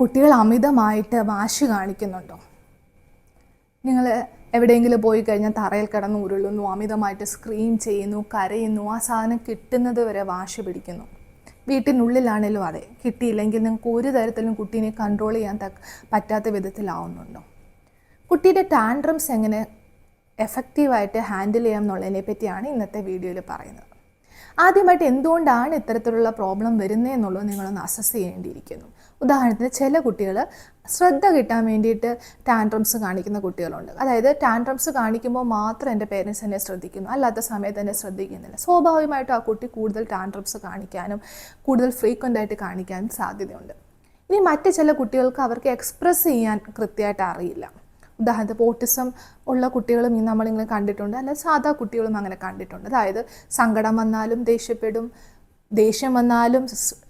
കുട്ടികൾ അമിതമായിട്ട് വാശി കാണിക്കുന്നുണ്ടോ? നിങ്ങൾ എവിടെയെങ്കിലും പോയി കഴിഞ്ഞാൽ തറയിൽ കിടന്ന് ഉരുളുന്നു അമിതമായിട്ട് സ്ക്രീൻ ചെയ്യുന്നു കരയുന്നു ആ സാധനം കിട്ടുന്നത് വരെ വാശി പിടിക്കുന്നു. വീട്ടിനുള്ളിലാണേലും അതെ കിട്ടിയില്ലെങ്കിൽ നിങ്ങൾക്ക് ഒരു തരത്തിലും കുട്ടീനെ കൺട്രോൾ ചെയ്യാൻ തക്ക പറ്റാത്ത വിധത്തിലാവുന്നുണ്ടോ? കുട്ടിയുടെ ടാൻഡ്രംസ് എങ്ങനെ എഫക്റ്റീവായിട്ട് ഹാൻഡിൽ ചെയ്യാം എന്നുള്ളതിനെ പറ്റിയാണ് ഇന്നത്തെ വീഡിയോയിൽ പറയുന്നത്. ആദ്യമായിട്ട് എന്തുകൊണ്ടാണ് ഇത്തരത്തിലുള്ള പ്രോബ്ലം വരുന്നതെന്നുള്ളത് നിങ്ങളൊന്ന് അസസ് ചെയ്യേണ്ടിയിരിക്കുന്നു. ഉദാഹരണത്തിന് ചില കുട്ടികൾ ശ്രദ്ധ കിട്ടാൻ വേണ്ടിയിട്ട് ടാൻട്രംസ് കാണിക്കുന്ന കുട്ടികളുണ്ട്. അതായത് ടാൻട്രംസ് കാണിക്കുമ്പോൾ മാത്രം എന്റെ പേരൻസ് എന്നെ ശ്രദ്ധിക്കുന്നു. അല്ലാത്ത സമയത്ത് എന്നെ ശ്രദ്ധിക്കുന്നില്ല. സ്വാഭാവികമായിട്ടും ആ കുട്ടി കൂടുതൽ ടാൻട്രംസ് കാണിക്കാനും കൂടുതൽ ഫ്രീക്വന്റ് ആയിട്ട് കാണിക്കാനും സാധ്യതയുണ്ട്. ഇനി മറ്റ് ചില കുട്ടികൾക്ക് അവർക്ക് എക്സ്പ്രസ് ചെയ്യാൻ കൃത്യമായിട്ട് അറിയില്ല. ഉദാഹരണത്തിന് ഓട്ടിസം ഉള്ള കുട്ടികളും നമ്മളിങ്ങനെ കണ്ടിട്ടുണ്ട്. അല്ല സാധാ കുട്ടികളും അങ്ങനെ കണ്ടിട്ടുണ്ട്. അതായത് സങ്കടം വന്നാലും ദേഷ്യപ്പെടും ദേഷ്യം വന്നാലും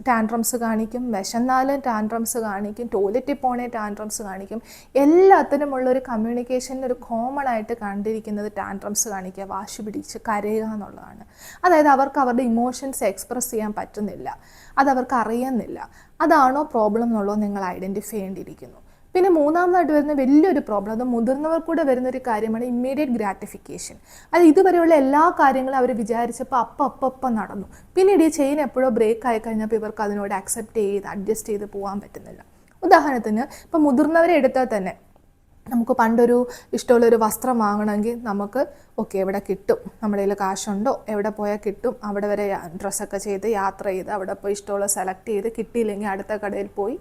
ടാൻഡ്രംസ് കാണിക്കും വിശന്നാലും ടാൻഡ്രംസ് കാണിക്കും ടോയ്ലറ്റിൽ പോണേ ടാൻഡ്രംസ് കാണിക്കും. എല്ലാത്തിനുമുള്ള ഒരു കമ്മ്യൂണിക്കേഷനിൽ ഒരു കോമൺ ആയിട്ട് കണ്ടിരിക്കുന്നത് ടാൻഡ്രംസ് കാണിക്കുക വാശി പിടിച്ച് കരയുക എന്നുള്ളതാണ്. അതായത് അവർക്ക് അവരുടെ ഇമോഷൻസ് എക്സ്പ്രസ് ചെയ്യാൻ പറ്റുന്നില്ല. അതവർക്ക് അറിയുന്നില്ല. അതാണോ പ്രോബ്ലം എന്നുള്ളത് നിങ്ങൾ ഐഡന്റിഫൈ ചെയ്യേണ്ടിയിരിക്കുന്നു. പിന്നെ മൂന്നാമതായിട്ട് വരുന്ന വലിയൊരു പ്രോബ്ലം അത് മുതിർന്നവർ കൂടെ വരുന്ന ഒരു കാര്യമാണ് ഇമ്മീഡിയറ്റ് ഗ്രാറ്റിഫിക്കേഷൻ അത് ഇതുവരെയുള്ള എല്ലാ കാര്യങ്ങളും അവർ വിചാരിച്ചപ്പോൾ അപ്പം അപ്പം അപ്പം നടന്നു. പിന്നീട് ഈ ചെയിൻ എപ്പോഴോ ബ്രേക്ക് ആയി കഴിഞ്ഞപ്പോൾ ഇവർക്ക് അതിനോട് അക്സെപ്റ്റ് ചെയ്ത് അഡ്ജസ്റ്റ് ചെയ്ത് പോകാൻ പറ്റുന്നില്ല. ഉദാഹരണത്തിന് ഇപ്പം മുതിർന്നവരെ എടുത്താൽ തന്നെ നമുക്ക് പണ്ടൊരു ഇഷ്ടമുള്ളൊരു വസ്ത്രം വാങ്ങണമെങ്കിൽ നമുക്ക് ഓക്കെ എവിടെ കിട്ടും? നമ്മുടെ കയ്യിൽ കാശുണ്ടോ? എവിടെ പോയാൽ കിട്ടും? അവിടെ വരെ ഡ്രസ്സൊക്കെ ചെയ്ത് യാത്ര ചെയ്ത് അവിടെ പോയി ഇഷ്ടമുള്ള സെലക്ട് ചെയ്ത് കിട്ടിയില്ലെങ്കിൽ അടുത്ത കടയിൽ പോയി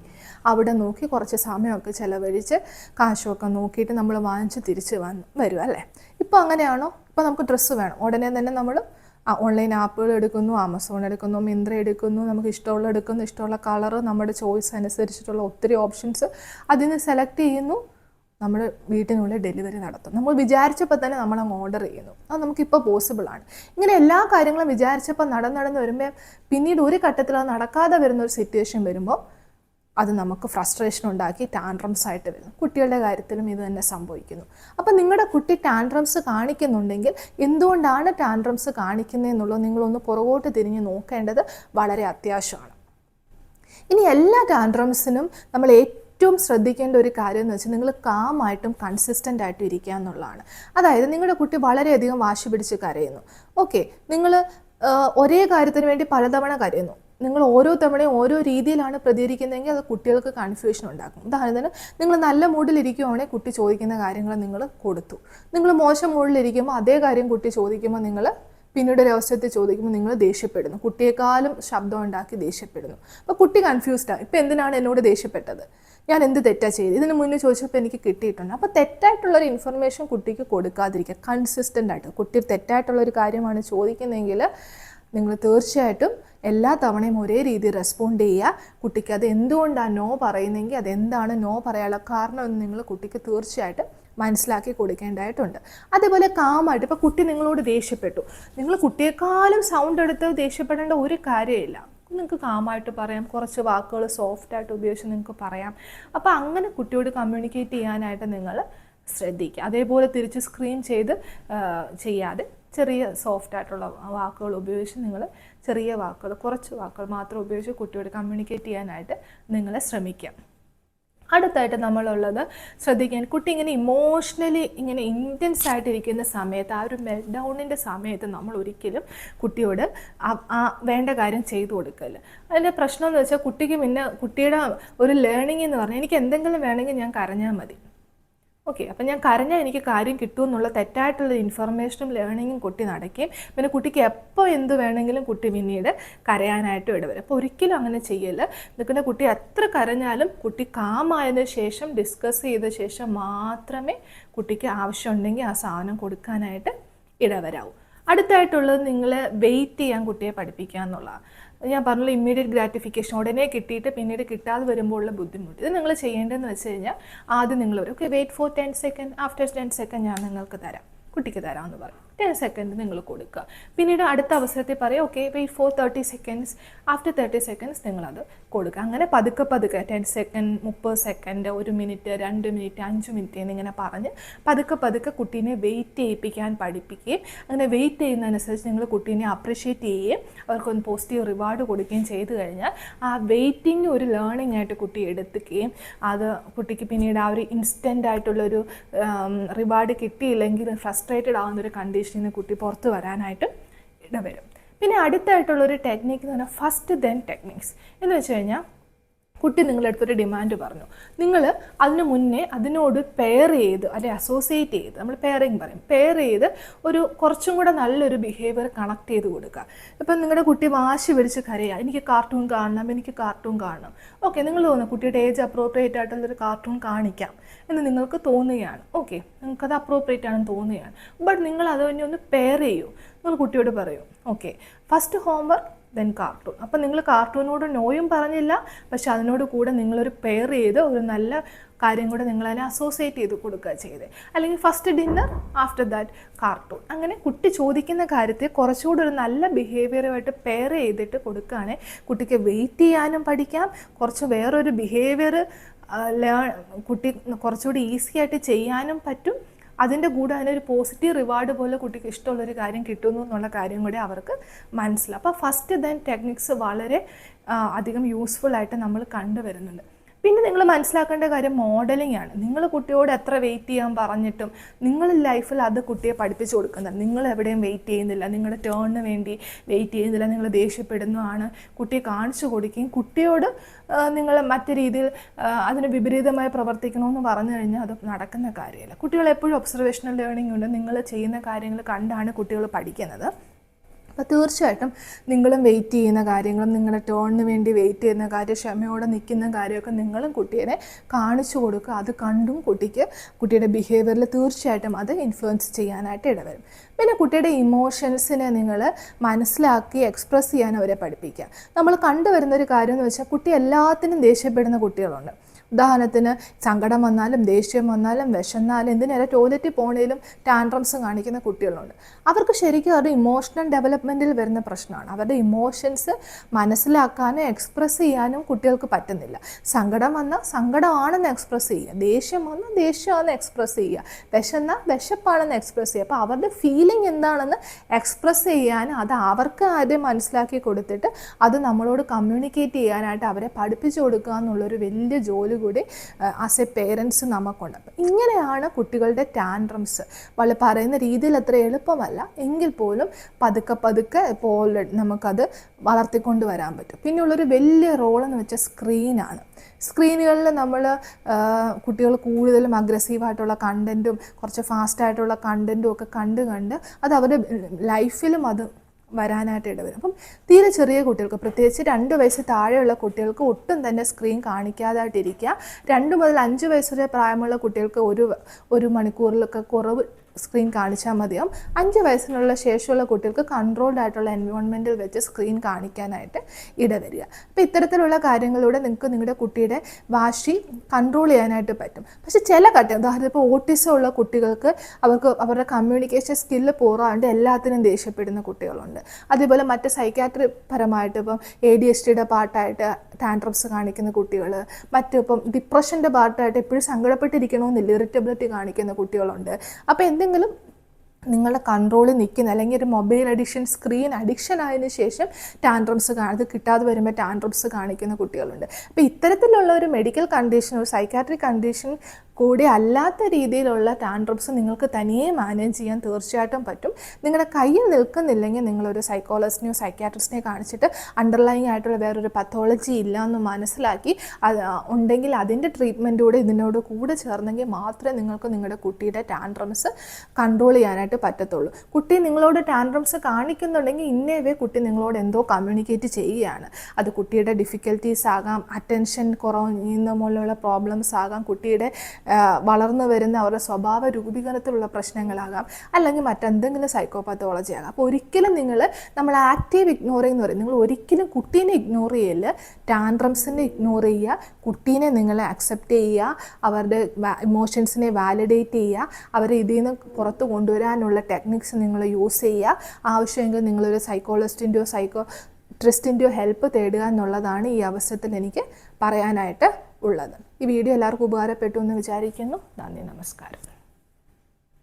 അവിടെ നോക്കി കുറച്ച് സമയമൊക്കെ ചിലവഴിച്ച് കാശുമൊക്കെ നോക്കിയിട്ട് നമ്മൾ വാങ്ങിച്ച് തിരിച്ച് വന്ന് വരും അല്ലേ? ഇപ്പോൾ അങ്ങനെയാണോ? ഇപ്പോൾ നമുക്ക് ഡ്രസ്സ് വേണം. ഉടനെ തന്നെ നമ്മൾ ഓൺലൈൻ ആപ്പുകൾ എടുക്കുന്നു ആമസോൺ എടുക്കുന്നു മിന്ത്ര എടുക്കുന്നു നമുക്ക് ഇഷ്ടമുള്ള എടുക്കുന്നു ഇഷ്ടമുള്ള കളർ നമ്മുടെ ചോയ്സ് അനുസരിച്ചിട്ടുള്ള ഒത്തിരി ഓപ്ഷൻസ് അതിൽ നിന്ന് സെലക്ട് ചെയ്യുന്നു. നമ്മൾ വീട്ടിനുള്ളിൽ ഡെലിവറി നടത്തും. നമ്മൾ വിചാരിച്ചപ്പോൾ തന്നെ നമ്മൾ അങ്ങ് ഓർഡർ ചെയ്യുന്നു. അത് നമുക്കിപ്പോൾ പോസിബിൾ ആണ്. ഇങ്ങനെ എല്ലാ കാര്യങ്ങളും വിചാരിച്ചപ്പോൾ നടന്ന് നടന്ന് വരുമ്പോൾ പിന്നീട് ഒരു ഘട്ടത്തിൽ അത് നടക്കാതെ വരുന്ന ഒരു സിറ്റുവേഷൻ വരുമ്പോൾ അത് നമുക്ക് ഫ്രസ്ട്രേഷൻ ഉണ്ടാക്കി ടാൻഡ്രംസ് ആയിട്ട് വരുന്നു. കുട്ടികളുടെ കാര്യത്തിലും ഇത് തന്നെ സംഭവിക്കുന്നു. അപ്പോൾ നിങ്ങളുടെ കുട്ടി ടാൻഡ്രംസ് കാണിക്കുന്നുണ്ടെങ്കിൽ എന്തുകൊണ്ടാണ് ടാൻഡ്രംസ് കാണിക്കുന്നതെന്നുള്ളത് നിങ്ങളൊന്ന് പുറകോട്ട് തിരിഞ്ഞ് നോക്കേണ്ടത് വളരെ അത്യാവശ്യമാണ്. ഇനി എല്ലാ ടാൻഡ്രംസിനും നമ്മൾ ഏറ്റവും ശ്രദ്ധിക്കേണ്ട ഒരു കാര്യം എന്ന് വെച്ചാൽ നിങ്ങൾ കാമായിട്ടും കൺസിസ്റ്റന്റ് ആയിട്ടും ഇരിക്കുക എന്നുള്ളതാണ്. അതായത് നിങ്ങളുടെ കുട്ടി വളരെയധികം വാശി പിടിച്ച് കരയുന്നു. ഓക്കെ നിങ്ങൾ ഒരേ കാര്യത്തിന് വേണ്ടി പലതവണ കരയുന്നു. നിങ്ങൾ ഓരോ തവണയും ഓരോ രീതിയിലാണ് പ്രതികരിക്കുന്നതെങ്കിൽ അത് കുട്ടികൾക്ക് കൺഫ്യൂഷൻ ഉണ്ടാക്കും. ഉദാഹരണത്തിന് നിങ്ങൾ നല്ല മൂഡിലിരിക്കുവാണെങ്കിൽ കുട്ടി ചോദിക്കുന്ന കാര്യങ്ങൾ നിങ്ങൾ കൊടുത്തു. നിങ്ങൾ മോശം മൂഡിലിരിക്കുമ്പോൾ അതേ കാര്യം കുട്ടി ചോദിക്കുമ്പോൾ നിങ്ങൾ പിന്നീട് അവസരത്തിൽ ചോദിക്കുമ്പോൾ നിങ്ങൾ ദേഷ്യപ്പെടുന്നു. കുട്ടിയെക്കാളും ശബ്ദം ഉണ്ടാക്കി ദേഷ്യപ്പെടുന്നു. അപ്പോൾ കുട്ടി കൺഫ്യൂസ്ഡാണ് ഇപ്പം എന്തിനാണ് എന്നോട് ദേഷ്യപ്പെട്ടത്? ഞാൻ എന്ത് തെറ്റാ ചെയ്ത് ഇതിന് മുന്നേ ചോദിച്ചപ്പോൾ എനിക്ക് കിട്ടിയിട്ടുണ്ട്. അപ്പോൾ തെറ്റായിട്ടുള്ളൊരു ഇൻഫർമേഷൻ കുട്ടിക്ക് കൊടുക്കാതിരിക്കുക. കൺസിസ്റ്റന്റ് ആയിട്ട്. കുട്ടി തെറ്റായിട്ടുള്ളൊരു കാര്യമാണ് ചോദിക്കുന്നതെങ്കിൽ നിങ്ങൾ തീർച്ചയായിട്ടും എല്ലാ തവണയും ഒരേ രീതിയിൽ റെസ്പോണ്ട് ചെയ്യുക. കുട്ടിക്ക് അത് എന്തുകൊണ്ടാണ് നോ പറയുന്നതെങ്കിൽ അതെന്താണ് നോ പറയാനുള്ള കാരണം എന്ന് നിങ്ങൾ കുട്ടിക്ക് തീർച്ചയായിട്ടും മനസ്സിലാക്കി കൊടുക്കേണ്ടതായിട്ടുണ്ട്. അതേപോലെ കാമായിട്ട് ഇപ്പോൾ കുട്ടി നിങ്ങളോട് ദേഷ്യപ്പെട്ടു. നിങ്ങൾ കുട്ടിയെക്കാളും സൗണ്ട് എടുത്ത് ദേഷ്യപ്പെടേണ്ട ഒരു കാര്യമില്ല. നിങ്ങൾക്ക് കാമായിട്ട് പറയാം കുറച്ച് വാക്കുകൾ സോഫ്റ്റായിട്ട് ഉപയോഗിച്ച് നിങ്ങൾക്ക് പറയാം. അപ്പോൾ അങ്ങനെ കുട്ടിയോട് കമ്മ്യൂണിക്കേറ്റ് ചെയ്യാനായിട്ട് നിങ്ങൾ ശ്രദ്ധിക്കുക. അതേപോലെ തിരിച്ച് സ്ക്രീൻ ചെയ്ത് ചെയ്യാതെ ചെറിയ സോഫ്റ്റ് ആയിട്ടുള്ള വാക്കുകൾ ഉപയോഗിച്ച് നിങ്ങൾ ചെറിയ വാക്കുകൾ കുറച്ച് വാക്കുകൾ മാത്രം ഉപയോഗിച്ച് കുട്ടിയോട് കമ്മ്യൂണിക്കേറ്റ് ചെയ്യാനായിട്ട് നിങ്ങൾ ശ്രമിക്കുക. അടുത്തായിട്ട് നമ്മളുള്ളത് ശ്രദ്ധിക്കാൻ കുട്ടി ഇങ്ങനെ ഇമോഷണലി ഇങ്ങനെ ഇന്റൻസ് ആയിട്ടിരിക്കുന്ന സമയത്ത് ആ ഒരു മെൽറ്റ് ഡൗണിന്റെ സമയത്ത് നമ്മൾ ഒരിക്കലും കുട്ടിയോട് ആ- വേണ്ട കാര്യം ചെയ്തു കൊടുക്കല്ല അതിന്റെ പ്രശ്നം എന്ന് വെച്ചാൽ കുട്ടിക്ക് പിന്നെ കുട്ടിയുടെ ഒരു ലേണിംഗ് എന്ന് പറഞ്ഞാൽ എനിക്ക് എന്തെങ്കിലും വേണമെങ്കിൽ ഞാൻ കരഞ്ഞാൽ മതി. ഓക്കെ അപ്പം ഞാൻ കരഞ്ഞാൽ എനിക്ക് കാര്യം കിട്ടുമെന്നുള്ള തെറ്റായിട്ടുള്ള ഇൻഫർമേഷനും ലേണിങ്ങും കുട്ടി നടക്കുകയും പിന്നെ കുട്ടിക്ക് എപ്പോൾ എന്ത് വേണമെങ്കിലും കുട്ടി പിന്നീട് കരയാനായിട്ടും ഇടവരും. അപ്പോൾ ഒരിക്കലും അങ്ങനെ ചെയ്യല്ല. നിൽക്കുന്ന കുട്ടി എത്ര കരഞ്ഞാലും കുട്ടി കാമായതിന് ശേഷം ഡിസ്കസ് ചെയ്ത ശേഷം മാത്രമേ കുട്ടിക്ക് ആവശ്യമുണ്ടെങ്കിൽ ആ സാധനം കൊടുക്കാനായിട്ട് ഇടവരാവൂ. അടുത്തായിട്ടുള്ളത് നിങ്ങൾ വെയിറ്റ് ചെയ്യാൻ കുട്ടിയെ പഠിപ്പിക്കുക എന്നുള്ളതാണ്. ഞാൻ പറഞ്ഞല്ലോ ഇമ്മീഡിയറ്റ് ഗ്രാറ്റിഫിക്കേഷൻ ഉടനെ കിട്ടിയിട്ട് പിന്നീട് കിട്ടാതെ വരുമ്പോഴുള്ള ബുദ്ധിമുട്ട്. ഇത് നിങ്ങൾ ചെയ്യേണ്ടതെന്ന് വെച്ച് കഴിഞ്ഞാൽ ആദ്യം നിങ്ങൾ ഒരു okay wait for ten second after ten second ഞാൻ നിങ്ങൾക്ക് തരാം. കുട്ടിക്ക് തരാമെന്ന് പറയും. ടെൻ സെക്കൻഡ് നിങ്ങൾ കൊടുക്കുക. പിന്നീട് അടുത്ത അവസരത്തിൽ പറയാം okay wait for thirty seconds after thirty seconds നിങ്ങളത് കൊടുക്കുക. അങ്ങനെ പതുക്കെ പതുക്കെ ടെൻ സെക്കൻഡ് മുപ്പത് സെക്കൻഡ് ഒരു മിനിറ്റ് രണ്ട് മിനിറ്റ് അഞ്ച് മിനിറ്റ് എന്നിങ്ങനെ പറഞ്ഞ് പതുക്കെ പതുക്കെ കുട്ടീനെ വെയിറ്റ് ചെയ്യിപ്പിക്കാൻ പഠിപ്പിക്കുകയും അങ്ങനെ വെയിറ്റ് ചെയ്യുന്നതനുസരിച്ച് നിങ്ങൾ കുട്ടീനെ അപ്രിഷ്യേറ്റ് ചെയ്യുകയും അവർക്കൊന്ന് പോസിറ്റീവ് റിവാർഡ് കൊടുക്കുകയും ചെയ്തു കഴിഞ്ഞാൽ ആ വെയിറ്റിംഗ് ഒരു ലേണിംഗ് ആയിട്ട് കുട്ടി എടുത്തുകയും അത് കുട്ടിക്ക് പിന്നീട് ആ ഒരു ഇൻസ്റ്റന്റ് ആയിട്ടുള്ളൊരു റിവാർഡ് കിട്ടിയില്ലെങ്കിൽ ഫ്രസ്ട്രേറ്റഡ് ആവുന്ന ഒരു കണ്ടീഷനിൽ നിന്ന് കുട്ടി പുറത്ത് വരാനായിട്ട് ഇടവരും. പിന്നെ അടുത്തായിട്ടുള്ളൊരു ടെക്നിക്ക് എന്ന് പറഞ്ഞാൽ ഫസ്റ്റ് ദെൻ ടെക്നിക്സ് എന്ന് വെച്ച് കഴിഞ്ഞാൽ കുട്ടി നിങ്ങളുടെ അടുത്തൊരു ഡിമാൻഡ് പറഞ്ഞു. നിങ്ങൾ അതിന് മുന്നേ അതിനോട് പെയർ ചെയ്ത് അല്ലെ അസോസിയേറ്റ് ചെയ്ത് നമ്മൾ പെയറിങ് പറയും. പെയർ ചെയ്ത് ഒരു കുറച്ചും കൂടെ നല്ലൊരു ബിഹേവിയർ കണക്ട് ചെയ്ത് കൊടുക്കുക. ഇപ്പം നിങ്ങളുടെ കുട്ടി വാശി പിടിച്ച് കരയുക എനിക്ക് കാർട്ടൂൺ കാണണം എനിക്ക് കാർട്ടൂൺ കാണണം. ഓക്കെ നിങ്ങൾ തോന്നുന്നു കുട്ടിയുടെ ഏജ് അപ്രോപ്രിയേറ്റ് ആയിട്ടുള്ളൊരു കാർട്ടൂൺ കാണിക്കാം എന്ന് നിങ്ങൾക്ക് തോന്നുകയാണ്. ഓക്കെ നിങ്ങൾക്കത് അപ്രോപ്രിയേറ്റ് ആണെന്ന് തോന്നുകയാണ്. ബട്ട് നിങ്ങൾ അത് തന്നെ ഒന്ന് പെയർ ചെയ്യൂ. നിങ്ങൾ കുട്ടിയോട് പറയൂ. Okay first homework then cartoon അപ്പം നിങ്ങൾ കാർട്ടൂണിനോട് നോയും പറഞ്ഞില്ല പക്ഷെ അതിനോട് കൂടെ നിങ്ങളൊരു പെയർ ചെയ്ത് ഒരു നല്ല കാര്യം കൂടെ നിങ്ങളതിനെ അസോസിയേറ്റ് ചെയ്ത് കൊടുക്കുക ചെയ്ത്. അല്ലെങ്കിൽ first dinner after that cartoon അങ്ങനെ കുട്ടി ചോദിക്കുന്ന കാര്യത്തെ കുറച്ചുകൂടി ഒരു നല്ല ബിഹേവിയറുമായിട്ട് പെയർ ചെയ്തിട്ട് കൊടുക്കുകയാണെങ്കിൽ കുട്ടിക്ക് വെയിറ്റ് ചെയ്യാനും പഠിക്കാം. കുറച്ച് വേറൊരു ബിഹേവിയർ കുട്ടി കുറച്ചുകൂടി ഈസി ആയിട്ട് ചെയ്യാനും പറ്റും. അതിന്റെ കൂടെ അതിനൊരു പോസിറ്റീവ് റിവാർഡ് പോലെ കുട്ടിക്ക് ഇഷ്ടമുള്ളൊരു കാര്യം കിട്ടുന്നു എന്നുള്ള കാര്യം കൂടി അവർക്ക് മനസ്സിലാവും. അപ്പോൾ ഫസ്റ്റ് ദെൻ ടെക്നിക്സ് വളരെ അധികം യൂസ്ഫുൾ ആയിട്ട് നമ്മൾ കണ്ടുവരുന്നുണ്ട്. പിന്നെ നിങ്ങൾ മനസ്സിലാക്കേണ്ട കാര്യം മോഡലിംഗ് ആണ്. നിങ്ങൾ കുട്ടിയോട് എത്ര വെയിറ്റ് ചെയ്യാൻ പറഞ്ഞിട്ടും നിങ്ങൾ ലൈഫിൽ അത് കുട്ടിയെ പഠിപ്പിച്ചു കൊടുക്കുന്നില്ല. നിങ്ങൾ എവിടെയും വെയിറ്റ് ചെയ്യുന്നില്ല. നിങ്ങളുടെ ടേണിന് വേണ്ടി വെയിറ്റ് ചെയ്യുന്നില്ല. നിങ്ങൾ ദേഷ്യപ്പെടുന്നതാണ്. കുട്ടിയെ കാണിച്ചു കൊടുക്കുകയും കുട്ടിയോട് നിങ്ങൾ മറ്റു രീതിയിൽ അതിന് വിപരീതമായി പ്രവർത്തിക്കണമെന്ന് പറഞ്ഞു കഴിഞ്ഞാൽ അത് നടക്കുന്ന കാര്യമല്ല. കുട്ടികൾ എപ്പോഴും ഒബ്സർവേഷണൽ ലേണിംഗ് ഉണ്ട്. നിങ്ങൾ ചെയ്യുന്ന കാര്യങ്ങൾ കണ്ടാണ് കുട്ടികൾ പഠിക്കുന്നത്. അപ്പോൾ തീർച്ചയായിട്ടും നിങ്ങളും വെയിറ്റ് ചെയ്യുന്ന കാര്യങ്ങളും നിങ്ങളുടെ ടേണിന് വേണ്ടി വെയിറ്റ് ചെയ്യുന്ന കാര്യം ക്ഷമയോടെ നിൽക്കുന്ന കാര്യമൊക്കെ നിങ്ങളും കുട്ടീനെ കാണിച്ചു കൊടുക്കുക. അത് കണ്ടും കുട്ടിക്ക് കുട്ടിയുടെ ബിഹേവിയറിൽ തീർച്ചയായിട്ടും അത് ഇൻഫ്ലുവൻസ് ചെയ്യാനായിട്ട് ഇടവരും. പിന്നെ കുട്ടിയുടെ ഇമോഷൻസിനെ നിങ്ങൾ മനസ്സിലാക്കി എക്സ്പ്രസ് ചെയ്യാൻ അവരെ പഠിപ്പിക്കുക. നമ്മൾ കണ്ടുവരുന്ന ഒരു കാര്യം എന്ന് വെച്ചാൽ കുട്ടി എല്ലാത്തിനും ദേഷ്യപ്പെടുന്ന കുട്ടികളുണ്ട്. ഉദാഹരണത്തിന് സങ്കടം വന്നാലും ദേഷ്യം വന്നാലും വിശന്നാലും എന്തിനേറെ ടോയ്ലറ്റിൽ പോണേലും ടാൻഡ്രംസ് കാണിക്കുന്ന കുട്ടികളുണ്ട്. അവർക്ക് ശരിക്കും അവരുടെ ഇമോഷണൽ ഡെവലപ്മെന്റിൽ വരുന്ന പ്രശ്നമാണ്. അവരുടെ ഇമോഷൻസ് മനസ്സിലാക്കാനും എക്സ്പ്രസ് ചെയ്യാനും കുട്ടികൾക്ക് പറ്റുന്നില്ല. സങ്കടം വന്നാൽ സങ്കടമാണെന്ന് എക്സ്പ്രസ് ചെയ്യുക. ദേഷ്യം വന്നാൽ ദേഷ്യമാണെന്ന് എക്സ്പ്രസ് ചെയ്യുക. വിശന്നാൽ വിശപ്പാണെന്ന് എക്സ്പ്രസ് ചെയ്യുക. അപ്പോൾ അവരുടെ ഫീലിംഗ് എന്താണെന്ന് എക്സ്പ്രസ് ചെയ്യാനും അത് അവർക്ക് ആദ്യം മനസ്സിലാക്കി കൊടുത്തിട്ട് അത് നമ്മളോട് കമ്മ്യൂണിക്കേറ്റ് ചെയ്യാനായിട്ട് അവരെ പഠിപ്പിച്ചു കൊടുക്കുക എന്നുള്ളൊരു വലിയ ജോലി കൂടി ആസ് എ പേരൻസ് നമുക്കുണ്ട്. അപ്പം ഇങ്ങനെയാണ് കുട്ടികളുടെ ടാൻഡ്രംസ് വളരെ പറയുന്ന രീതിയിൽ അത്ര എളുപ്പമല്ല. എങ്കിൽ പോലും പതുക്കെ പതുക്കെ ഇപ്പോൾ ഓൾറെഡി നമുക്കത് വളർത്തിക്കൊണ്ട് വരാൻ പറ്റും. പിന്നെയുള്ളൊരു വലിയ എന്ന് വെച്ചാൽ സ്ക്രീനാണ് സ്ക്രീനുകളിൽ നമ്മൾ കുട്ടികൾ കൂടുതലും അഗ്രസീവായിട്ടുള്ള കണ്ടന്റും കുറച്ച് ഫാസ്റ്റായിട്ടുള്ള കണ്ടന്റും ഒക്കെ കണ്ട് കണ്ട് അത് അവരുടെ ലൈഫിലും അത് വരാനായിട്ട് ഇടവരും. അപ്പം തീരെ ചെറിയ കുട്ടികൾക്ക് പ്രത്യേകിച്ച് രണ്ട് വയസ്സ് താഴെയുള്ള കുട്ടികൾക്ക് ഒട്ടും തന്നെ സ്ക്രീൻ കാണിക്കാതായിട്ടിരിക്കുക. രണ്ട് മുതൽ അഞ്ച് വയസ്സ് വരെ പ്രായമുള്ള കുട്ടികൾക്ക് ഒരു ഒരു മണിക്കൂറിലൊക്കെ കുറവ് സ്ക്രീൻ കാണിച്ചാൽ മതിയാവും. അഞ്ച് വയസ്സിനുള്ള ശേഷമുള്ള കുട്ടികൾക്ക് കൺട്രോൾഡ് ആയിട്ടുള്ള എൻവയോൺമെന്റിൽ വെച്ച് സ്ക്രീൻ കാണിക്കാനായിട്ട് ഇടവരിക. അപ്പോൾ ഇത്തരത്തിലുള്ള കാര്യങ്ങളിലൂടെ നിങ്ങൾക്ക് നിങ്ങളുടെ കുട്ടിയുടെ വാശി കൺട്രോൾ ചെയ്യാനായിട്ട് പറ്റും. പക്ഷേ ചില ഘട്ടം ഉദാഹരണം ഇപ്പോൾ ഓട്ടിസം ഉള്ള കുട്ടികൾക്ക് അവർക്ക് അവരുടെ കമ്മ്യൂണിക്കേഷൻ സ്കില്ല് പോറാണ്ട് എല്ലാത്തിനും ദേഷ്യപ്പെടുന്ന കുട്ടികളുണ്ട്. അതേപോലെ മറ്റ് സൈക്കാട്രി പരമായിട്ട് ഇപ്പം എ ഡി എസ് ടിയുടെ പാർട്ടായിട്ട് ടാൻഡ്രംസ് കാണിക്കുന്ന കുട്ടികൾ മറ്റിപ്പം ഡിപ്രഷന്റെ പാർട്ടായിട്ട് എപ്പോഴും സങ്കടപ്പെട്ടിരിക്കണമെന്നില്ല ഇറിറ്റബിലിറ്റി കാണിക്കുന്ന കുട്ടികളുണ്ട്. അപ്പോൾ എന്തെങ്കിലും നിങ്ങളുടെ കൺട്രോളിൽ നിൽക്കുന്ന അല്ലെങ്കിൽ ഒരു മൊബൈൽ അഡിക്ഷൻ സ്ക്രീൻ അഡിക്ഷൻ ആയതിനു ശേഷം ടാൻഡ്രംസ് അത് കിട്ടാതെ വരുമ്പോൾ ടാൻഡ്രംസ് കാണിക്കുന്ന കുട്ടികളുണ്ട്. അപ്പോൾ ഇത്തരത്തിലുള്ള ഒരു മെഡിക്കൽ കണ്ടീഷൻ ഒരു സൈക്കാട്രിക് കണ്ടീഷൻ കൂടി അല്ലാത്ത രീതിയിലുള്ള ടാൻഡ്രംസ് നിങ്ങൾക്ക് തനിയെ മാനേജ് ചെയ്യാൻ തീർച്ചയായിട്ടും പറ്റും. നിങ്ങളുടെ കയ്യിൽ നിൽക്കുന്നില്ലെങ്കിൽ നിങ്ങളൊരു സൈക്കോളജിസ്റ്റിനെയോ സൈക്കാട്രിസ്റ്റിനെയോ കാണിച്ചിട്ട് അണ്ടർലൈങ് ആയിട്ടുള്ള വേറൊരു പത്തോളജി ഇല്ല എന്ന് മനസ്സിലാക്കി അത് ഉണ്ടെങ്കിൽ അതിന്റെ ട്രീറ്റ്മെന്റൂടെ ഇതിനോട് കൂടെ ചേർന്നെങ്കിൽ മാത്രമേ നിങ്ങൾക്ക് നിങ്ങളുടെ കുട്ടിയുടെ ടാൻഡ്രംസ് കൺട്രോൾ ചെയ്യാനായിട്ട് പറ്റത്തുള്ളൂ. കുട്ടി നിങ്ങളോട് ടാൻഡ്രംസ് കാണിക്കുന്നുണ്ടെങ്കിൽ ഇന്നേവേ കുട്ടി നിങ്ങളോട് എന്തോ കമ്മ്യൂണിക്കേറ്റ് ചെയ്യുകയാണ്. അത് കുട്ടിയുടെ ഡിഫിക്കൽറ്റീസ് ആകാം അറ്റൻഷൻ കുറയുന്ന പോലെയുള്ള പ്രോബ്ലംസ് ആകാം കുട്ടിയുടെ വളർന്നു വരുന്ന അവരുടെ സ്വഭാവ രൂപീകരണത്തിലുള്ള പ്രശ്നങ്ങളാകാം അല്ലെങ്കിൽ മറ്റെന്തെങ്കിലും സൈക്കോപാത്തോളജി ആകാം. അപ്പോൾ ഒരിക്കലും നിങ്ങൾ നമ്മൾ ആക്റ്റീവ് ഇഗ്നോറിംഗ് എന്ന് പറയും നിങ്ങൾ ഒരിക്കലും കുട്ടീനെ ഇഗ്നോർ ചെയ്യല്ല. ടാൻഡ്രംസിനെ ഇഗ്നോർ ചെയ്യുക കുട്ടീനെ നിങ്ങൾ അക്സെപ്റ്റ് ചെയ്യുക അവരുടെ ഇമോഷൻസിനെ വാലിഡേറ്റ് ചെയ്യുക അവരെ ഇതിൽ നിന്ന് പുറത്ത് കൊണ്ടുവരാൻ കിട്ടാനുള്ള ടെക്നിക്സ് നിങ്ങൾ യൂസ് ചെയ്യുക. ആവശ്യമെങ്കിൽ നിങ്ങളൊരു സൈക്കോളജിസ്റ്റിന്റെയോ സൈക്കോ ട്രിസ്റ്റിന്റെയോ ഹെൽപ്പ് തേടുക എന്നുള്ളതാണ് ഈ അവസരത്തിൽ എനിക്ക് പറയാനായിട്ട് ഉള്ളത്. ഈ വീഡിയോ എല്ലാവർക്കും ഉപകാരപ്പെട്ടു എന്ന് വിചാരിക്കുന്നു. നന്ദി നമസ്കാരം.